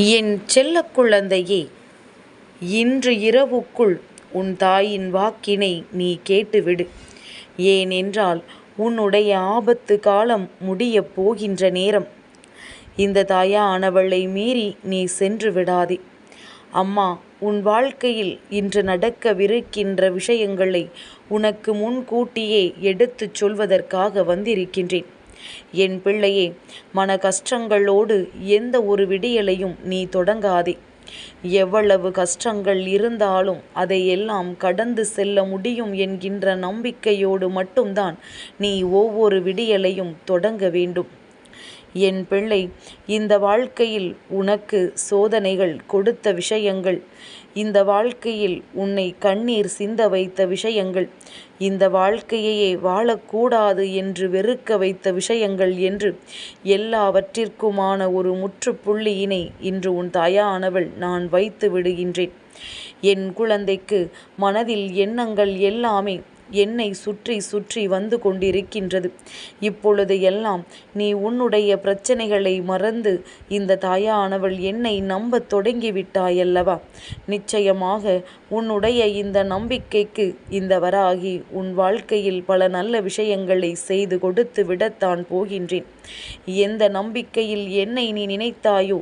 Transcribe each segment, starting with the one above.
என் செல்ல குழந்தையே இன்று இரவுக்குள் உன் தாயின் வாக்கினை நீ கேட்டுவிடு. ஏனென்றால் உன்னுடைய ஆபத்து காலம் முடியப் போகின்ற நேரம். இந்த தாயானவளை மீறி நீ சென்று விடாதே. அம்மா உன் வாழ்க்கையில் இன்று நடக்கவிருக்கின்ற விஷயங்களை உனக்கு முன்கூட்டியே எடுத்துச் சொல்வதற்காக வந்திருக்கின்றேன். என் பிள்ளையே மன கஷ்டங்களோடு எந்த ஒரு விடியலையும் நீ தொடங்காதே. எவ்வளவு கஷ்டங்கள் இருந்தாலும் அதையெல்லாம் கடந்து செல்ல முடியும் என்கின்ற நம்பிக்கையோடு மட்டும்தான் நீ ஒவ்வொரு விடியலையும் தொடங்க வேண்டும். என் பிள்ளை இந்த வாழ்க்கையில் உனக்கு சோதனைகள் கொடுத்த விஷயங்கள் இந்த வாழ்க்கையில் உன்னை கண்ணீர் சிந்த வைத்த விஷயங்கள் இந்த வாழ்க்கையையே வாழக்கூடாது என்று வெறுக்க வைத்த விஷயங்கள் என்று எல்லாவற்றிற்குமான ஒரு முற்றுப்புள்ளியினை இன்று உன் தாயானவள் நான் வைத்து விடுகின்றேன். என் குழந்தைக்கு மனதில் எண்ணங்கள் எல்லாமே என்னை சுற்றி சுற்றி வந்து கொண்டிருக்கின்றது. இப்பொழுது எல்லாம் நீ உன்னுடைய பிரச்சனைகளை மறந்து இந்த தாயானவள் என்னை நம்பத் தொடங்கிவிட்டாயல்லவா? நிச்சயமாக உன்னுடைய இந்த நம்பிக்கைக்கு இந்த வராகி உன் வாழ்க்கையில் பல நல்ல விஷயங்களை செய்து கொடுத்து விடத்தான் போகின்றேன். எந்த நம்பிக்கையில் என்னை நீ நினைத்தாயோ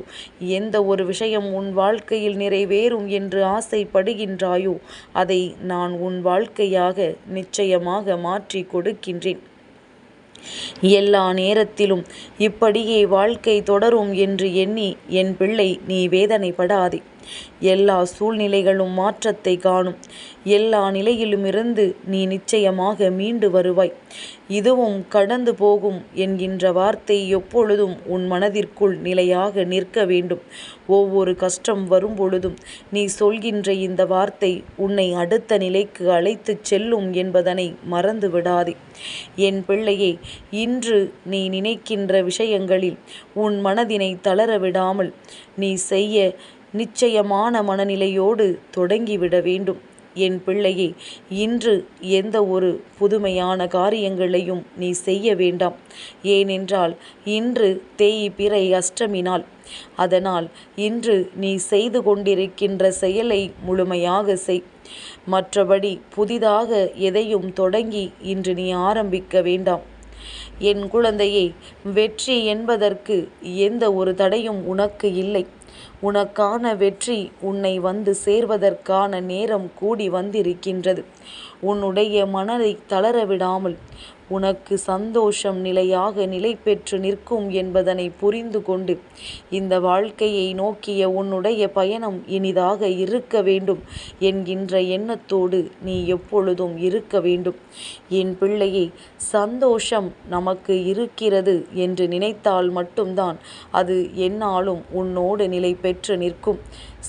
எந்த ஒரு விஷயம் உன் வாழ்க்கையில் நிறைவேறும் என்று ஆசைப்படுகின்றாயோ அதை நான் உன் வாழ்க்கையாக நிச்சயமாக மாற்றி கொடுக்கின்றேன். எல்லா நேரத்திலும் இப்படியே வாழ்க்கை தொடரும் என்று எண்ணி என் பிள்ளை நீ வேதனைப்படாதே. எல்லா சூழ்நிலைகளும் மாற்றத்தை காணும். எல்லா நிலையிலுமிருந்து நீ நிச்சயமாக மீண்டு வருவாய். இதுவும் கடந்து போகும் என்கின்ற வார்த்தை எப்பொழுதும் உன் மனதிற்குள் நிலையாக நிற்க வேண்டும். ஒவ்வொரு கஷ்டம் வரும்பொழுதும் நீ சொல்கின்ற இந்த வார்த்தை உன்னை அடுத்த நிலைக்கு அழைத்துச் செல்லும் என்பதனை மறந்து விடாதே. என் பிள்ளையே இன்று நீ நினைக்கின்ற விஷயங்களில் உன் மனதினை தளர விடாமல் நீ செய்ய நிச்சயமான மனநிலையோடு தொடங்கிவிட வேண்டும். என் பிள்ளையே இன்று எந்த ஒரு புதுமையான காரியங்களையும் நீ செய்ய வேண்டாம். ஏனென்றால் இன்று தேய்பிறை அஷ்டமி நாள். அதனால் இன்று நீ செய்து கொண்டிருக்கின்ற செயலை முழுமையாக செய். மற்றபடி புதிதாக எதையும் தொடங்கி இன்று நீ ஆரம்பிக்க வேண்டாம். என் குழந்தையே வெற்றி என்பதற்கு எந்த ஒரு தடையும் உனக்கு இல்லை. உனக்கான வெற்றி உன்னை வந்து சேர்வதற்கான நேரம் கூடி வந்திருக்கின்றது. உன்னுடைய மனதை தளர விடாமல் உனக்கு சந்தோஷம் நிலையாக நிலை பெற்று நிற்கும் என்பதனை புரிந்து கொண்டு இந்த வாழ்க்கையை நோக்கிய உன்னுடைய பயணம் இனிதாக இருக்க வேண்டும் என்கின்ற எண்ணத்தோடு நீ எப்பொழுதும் இருக்க வேண்டும். என் பிள்ளையே சந்தோஷம் நமக்கு இருக்கிறது என்று நினைத்தால் மட்டும்தான் அது என்னாலும் உன்னோடு நிலை பெற்று நிற்கும்.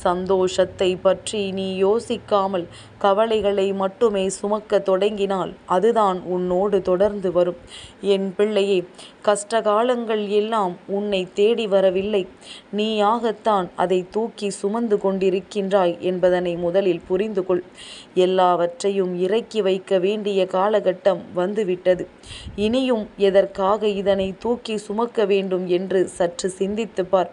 சந்தோஷத்தை பற்றி நீ யோசிக்காமல் கவலைகளை மட்டுமே சுமக்கத் தொடங்கினால் அதுதான் உன்னோடு தொடர்ந்து வரும். என் பிள்ளையே கஷ்ட காலங்கள் எல்லாம் உன்னை தேடி வரவில்லை. நீயாகத்தான் அதை தூக்கி சுமந்து கொண்டிருக்கின்றாய் என்பதனை முதலில் புரிந்து கொள். எல்லாவற்றையும் இறக்கி வைக்க வேண்டிய காலகட்டம் வந்துவிட்டது. இனியும் எதற்காக இதனை தூக்கி சுமக்க வேண்டும் என்று சற்று சிந்தித்து பார்.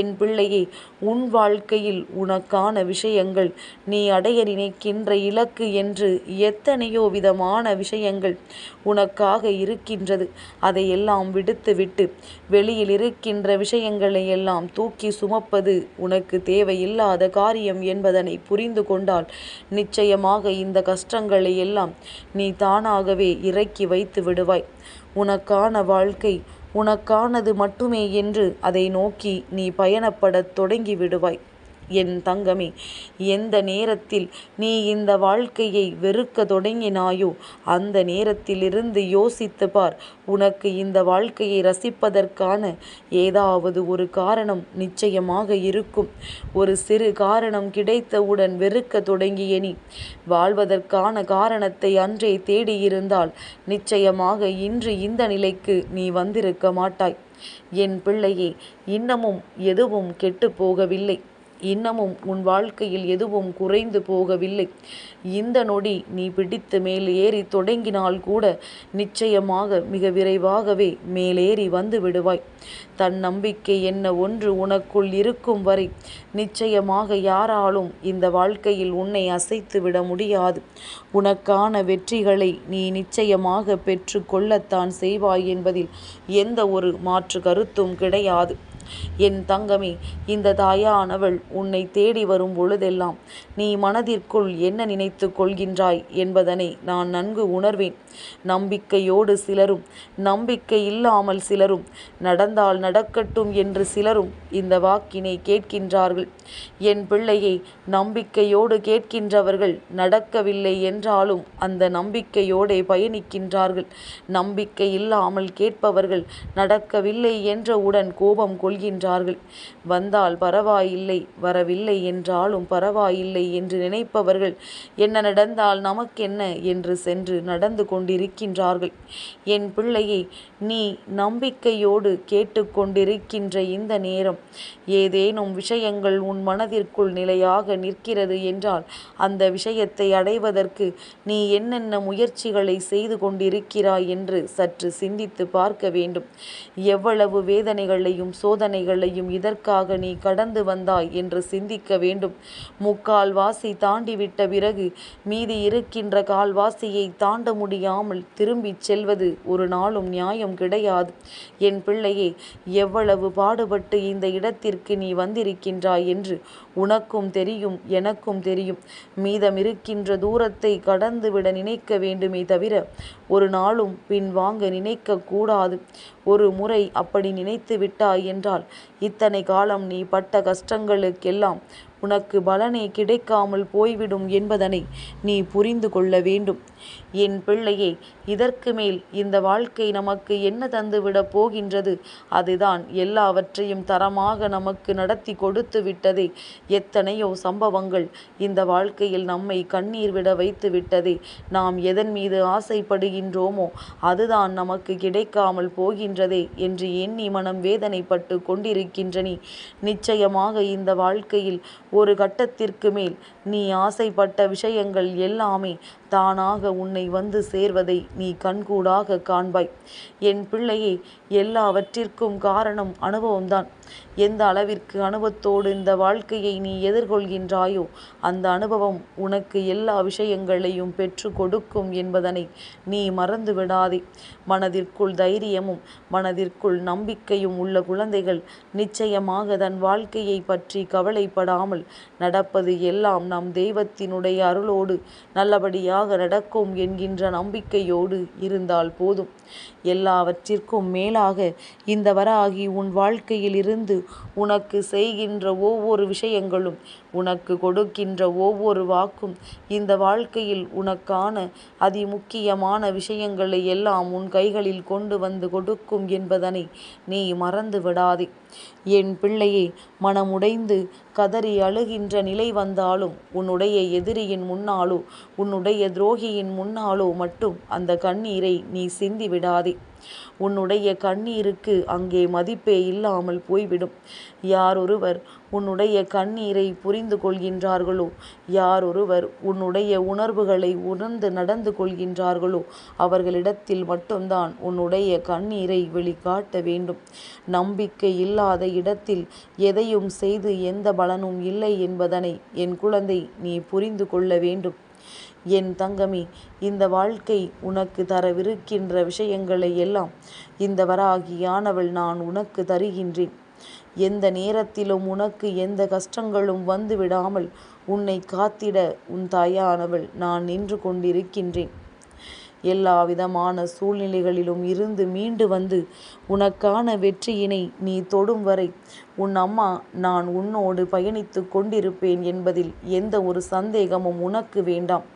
என் பிள்ளையே உன் வாழ்க்கையில் உனக்கான விஷயங்கள் நீ அடைய நினைக்கின்ற இலக்கு என்று எத்தனையோ விதமான விஷயங்கள் உனக்காக இருக்கின்றது. அதையெல்லாம் விடுத்துவிட்டு வெளியில் இருக்கின்ற விஷயங்களை எல்லாம் தூக்கி சுமப்பது உனக்கு தேவையில்லாத காரியம் என்பதனை புரிந்து கொண்டால் நிச்சயமாக இந்த கஷ்டங்களை எல்லாம் நீ தானாகவே இறக்கி வைத்து விடுவாய். உனக்கான வாழ்க்கை உனக்கானது மட்டுமே என்று அதை நோக்கி நீ பயணப்படத் தொடங்கி விடுவாய். என் தங்கமே எந்த நேரத்தில் நீ இந்த வாழ்க்கையை வெறுக்க தொடங்கினாயோ அந்த நேரத்திலிருந்து யோசித்து பார். உனக்கு இந்த வாழ்க்கையை ரசிப்பதற்கான ஏதாவது ஒரு காரணம் நிச்சயமாக இருக்கும். ஒரு சிறு காரணம் கிடைத்தவுடன் வெறுக்கத் தொடங்கிய நீ வாழ்வதற்கான காரணத்தை அன்றே தேடியிருந்தால் நிச்சயமாக இன்று இந்த நிலைக்கு நீ வந்திருக்க மாட்டாய். என் பிள்ளையே இன்னமும் எதுவும் கெட்டு போகவில்லை. இன்னமும் உன் வாழ்க்கையில் எதுவும் குறைந்து போகவில்லை. இந்த நொடி நீ பிடித்து மேலேறி தொடங்கினால் கூட நிச்சயமாக மிக விரைவாகவே மேலேறி வந்து விடுவாய். தன் நம்பிக்கை என்ன ஒன்று உனக்குள் இருக்கும் வரை நிச்சயமாக யாராலும் இந்த வாழ்க்கையில் உன்னை அசைத்து விட முடியாது. உனக்கான வெற்றிகளை நீ நிச்சயமாக பெற்று கொள்ளத்தான் செய்வாய் என்பதில் எந்த ஒரு மாற்று கருத்தும் கிடையாது. என் தங்கமே இந்த தாயானவள் உன்னை தேடி வரும் பொழுதெல்லாம் நீ மனதிற்குள் என்ன நினைத்து கொள்கின்றாய் என்பதனை நான் நன்கு உணர்வேன். நம்பிக்கையோடு சிலரும் நம்பிக்கை இல்லாமல் சிலரும் நடந்தால் நடக்கட்டும் என்று சிலரும் இந்த வாக்கினை கேட்கின்றார்கள். என் பிள்ளையை நம்பிக்கையோடு கேட்கின்றவர்கள் நடக்கவில்லை என்றாலும் அந்த நம்பிக்கையோடே பயணிக்கின்றார்கள். நம்பிக்கை இல்லாமல் கேட்பவர்கள் நடக்கவில்லை என்றவுடன் கோபம் கொள்கின்றார்கள் வந்தால் பரவாயில்லை வரவில்லை என்றாலும் பரவாயில்லை என்று நினைப்பவர்கள் என்ன நடந்தால் நமக்கென்ன? என்று சென்று நடந்து கொண்டிருக்கின்றார்கள். என் பிள்ளையை நீ நம்பிக்கையோடு கேட்டுக்கொண்டிருக்கின்ற இந்த நேரம் ஏதேனும் விஷயங்கள் உன் மனதிற்குள் நிலையாக நிற்கிறது என்றால் அந்த விஷயத்தை அடைவதற்கு நீ என்னென்ன முயற்சிகளை செய்து கொண்டிருக்கிறாய் என்று சற்று சிந்தித்து பார்க்க வேண்டும். எவ்வளவு வேதனைகளையும் நிபந்தனைகளையும் இதற்காக நீ கடந்து வந்தாய் என்று சிந்திக்க வேண்டும். முக்கால் வாசி தாண்டிவிட்ட பிறகு மீதி இருக்கின்ற கால்வாசியை தாண்ட முடியாமல் திரும்பிச் செல்வது ஒரு நாளும் நியாயம் கிடையாது. என் பிள்ளையே எவ்வளவு பாடுபட்டு இந்த இடத்திற்கு நீ வந்திருக்கின்றாய் என்று உனக்கும் தெரியும் எனக்கும் தெரியும். மீதமிருக்கின்ற தூரத்தை கடந்துவிட நினைக்க வேண்டுமே தவிர ஒரு நாளும் பின் வாங்க நினைக்க கூடாது. ஒரு முறை அப்படி நினைத்து விட்டாய் என்றால் இத்தனை காலம் நீ பட்ட கஷ்டங்களுக்கெல்லாம் உனக்கு பலனே கிடைக்காமல் போய்விடும் என்பதனை நீ புரிந்து கொள்ள வேண்டும். என் பிள்ளையே இதற்கு மேல் இந்த வாழ்க்கை நமக்கு என்ன தந்துவிடப் போகின்றது? அதுதான் எல்லாவற்றையும் தரமாக நமக்கு நடத்தி கொடுத்து விட்டதே. எத்தனையோ சம்பவங்கள் இந்த வாழ்க்கையில் நம்மை கண்ணீர் விட வைத்து விட்டதே. நாம் எதன் மீது ஆசைப்படுகின்றோமோ அதுதான் நமக்கு கிடைக்காமல் போகின்றதே என்று எண்ணி மனம் வேதனைப்பட்டு கொண்டிருக்கின்றனி. நிச்சயமாக இந்த வாழ்க்கையில் ஒரு கட்டத்திற்கு மேல். நீ ஆசைப்பட்ட விஷயங்கள் எல்லாமே தானாக உன்னை வந்து சேர்வதை நீ கண்கூடாக காண்பாய். என் பிள்ளையே எல்லாவற்றிற்கும் காரணம் அனுபவம்தான். எந்த அளவிற்கு அனுபவத்தோடு இந்த வாழ்க்கையை நீ எதிர்கொள்கின்றாயோ அந்த அனுபவம் உனக்கு எல்லா விஷயங்களையும் பெற்று கொடுக்கும் என்பதனை நீ மறந்து விடாதே மனதிற்குள் தைரியமும் மனதிற்குள் நம்பிக்கையும் உள்ள குழந்தைகள் நிச்சயமாக தன் வாழ்க்கையை பற்றி கவலைப்படாமல் நடப்பது எல்லாம் நம் தெய்வத்தினுடைய அருளோடு நல்லபடியாக நடக்கும் என்கின்ற நம்பிக்கையோடு இருந்தால் போதும். எல்லாவற்றிற்கும் மேலாக இந்த வராகி உன் வாழ்க்கையில் இருந்து உனக்கு செய்கின்ற ஒவ்வொரு விஷயங்களும் உனக்கு கொடுக்கின்ற ஒவ்வொரு வாக்கும் இந்த வாழ்க்கையில் உனக்கான அதிமுக்கியமான விஷயங்களை எல்லாம் உன் கைகளில் கொண்டு வந்து கொடுக்கும் என்பதனை நீ மறந்து விடாதே என் பிள்ளையே மனமுடைந்து கதறி அழுகின்ற நிலை வந்தாலும் உன்னுடைய எதிரியின் முன்னாலோ உன்னுடைய துரோகியின் முன்னாலோ மட்டும் அந்த கண்ணீரை நீ சிந்தி விடாதே. உன்னுடைய கண்ணீருக்கு அங்கே மதிப்பே இல்லாமல் போய்விடும். யாரொருவர் உன்னுடைய கண்ணீரை புரிந்து கொள்கின்றார்களோ யாரொருவர் உன்னுடைய உணர்வுகளை உணர்ந்து நடந்து கொள்கின்றார்களோ அவர்களிடத்தில் மட்டும்தான் உன்னுடைய கண்ணீரை வெளிக்காட்ட வேண்டும். நம்பிக்கை இல்லாத இடத்தில் எதையும் செய்து எந்த பலனும் இல்லை என்பதனை என் குழந்தை நீ புரிந்து கொள்ள வேண்டும். என் தங்கமே இந்த வாழ்க்கை உனக்கு தரவிருக்கின்ற விஷயங்களை எல்லாம் இந்த வராகியானவள் நான் உனக்கு தருகின்றேன். எந்த நேரத்திலும் உனக்கு எந்த கஷ்டங்களும் வந்து விடாமல் உன்னை காத்திட உன் தாயானவள் நான் நின்று கொண்டிருக்கின்றேன். எல்லா விதமான சூழ்நிலைகளிலும் இருந்து மீண்டு வந்து உனக்கான வெற்றியினை நீ தொடும் வரை உன் அம்மா நான் உன்னோடு பயணித்து கொண்டிருப்பேன் என்பதில் எந்த ஒரு சந்தேகமும் உனக்கு வேண்டாம்.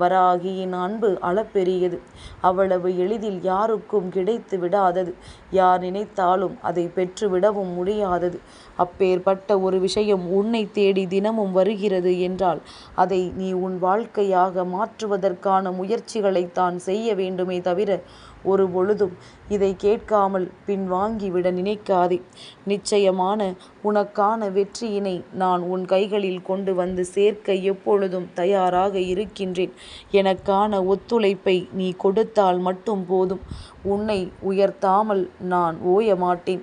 வராகியின் அன்பு அளப்பெரியது. அவ்வளவு எளிதில் யாருக்கும் கிடைத்து விடாதது யார் நினைத்தாலும் அதை பெற்றுவிடவும் முடியாதது. அப்பேற்பட்ட ஒரு விஷயம் உன்னை தேடி தினமும் வருகிறது என்றால் அதை நீ உன் வாழ்க்கையாக மாற்றுவதற்கான முயற்சிகளை தான் செய்ய வேண்டுமே தவிர ஒரு பொழுதும் இதை கேட்காமல் பின்வாங்கிவிட நினைக்காதே. நிச்சயமான உனக்கான வெற்றியினை நான் உன் கைகளில் கொண்டு வந்து சேர்க்க எப்பொழுதும் தயாராக இருக்கின்றேன். எனக்கான ஒத்துழைப்பை நீ கொடுத்தால் மட்டும் போதும். உன்னை உயர்த்தாமல் நான் ஓய மாட்டேன்